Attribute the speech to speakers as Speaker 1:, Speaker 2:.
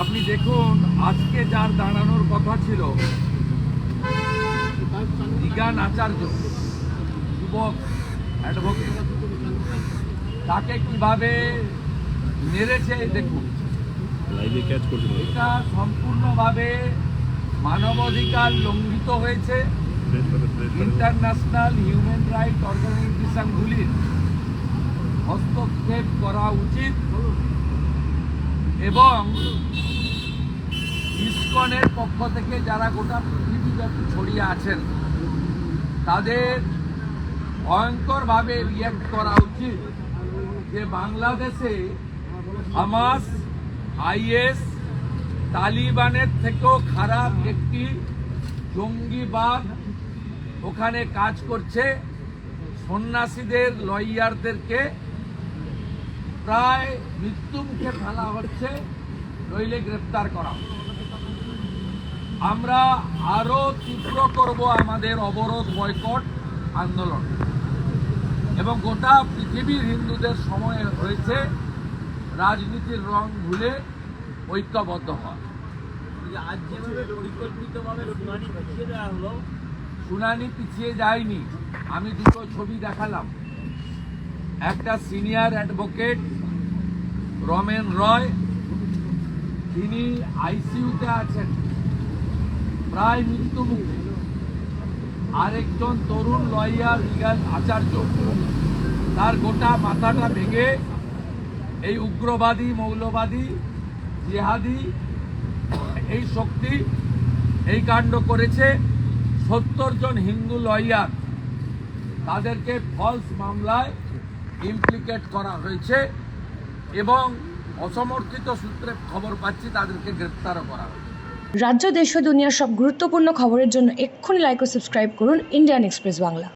Speaker 1: আপনি দেখুন আজকে যার দাঁড়ানোর কথা ছিল আচার্য যুবক অ্যাডভোকেট তাকে কীভাবে মেরেছে দেখুন। এটা সম্পূর্ণভাবে মানবাধিকার লঙ্ঘিত হয়েছে। ইন্টারন্যাশনাল হিউম্যান রাইট অর্গানাইজেশনগুলির হস্তক্ষেপ করা উচিত। এবং ইস্কনের পক্ষ থেকে যারা গোটা পৃথিবীব্যাপী ছড়িয়ে আছেন, তাদের ভয়ঙ্করভাবে রিয়াক্ট করা উচিত যে বাংলাদেশে হামাস, আইএস তালিবানের থেকেও খারাপ একটি জঙ্গিবাদ ওখানে কাজ করছে। সন্ন্যাসীদের, লয়ারদেরকে প্রায় মৃত্যুমুখে ফেলা হচ্ছে নইলে গ্রেপ্তার করা। আমরা আরও তীব্র করব আমাদের অবরোধ বয়কট আন্দোলন। এবং গোটা পৃথিবীর হিন্দুদের সময় হয়েছে রাজনীতির রং ভুলে ঐক্যবদ্ধ হওয়া।
Speaker 2: যে আজ যেভাবে পরিকল্পিতভাবে শুনানি পিছিয়ে দেওয়া হলো
Speaker 1: শুনানি পিছিয়ে যায়নি। আমি দুটো ছবি দেখালাম। একটা সিনিয়র অ্যাডভোকেট রমেন রয়, তিনি আইসিইউতে আছেন। প্রায় মৃত্যুমুখে আরেকজন তরুণ লয়ার লিগাল আচার্য। তার গোটা মাথাটা ভেঙে এই উগ্রবাদী, মৌলবাদী, জেহাদি, এই শক্তি এই কাণ্ড করেছে সত্তর জন হিন্দু লয়ার। তাদেরকে ফলস মামলায় ইমপ্লিকেট করা হয়েছে এবং অসমর্থিত সূত্রে খবর পাচ্ছি তাদেরকে গ্রেপ্তারও করা হয়েছে।
Speaker 3: রাজ্য, দেশ ও দুনিয়ার সব গুরুত্বপূর্ণ খবরের জন্য এক্ষুনি লাইক ও সাবস্ক্রাইব করুন ইন্ডিয়ান এক্সপ্রেস বাংলা।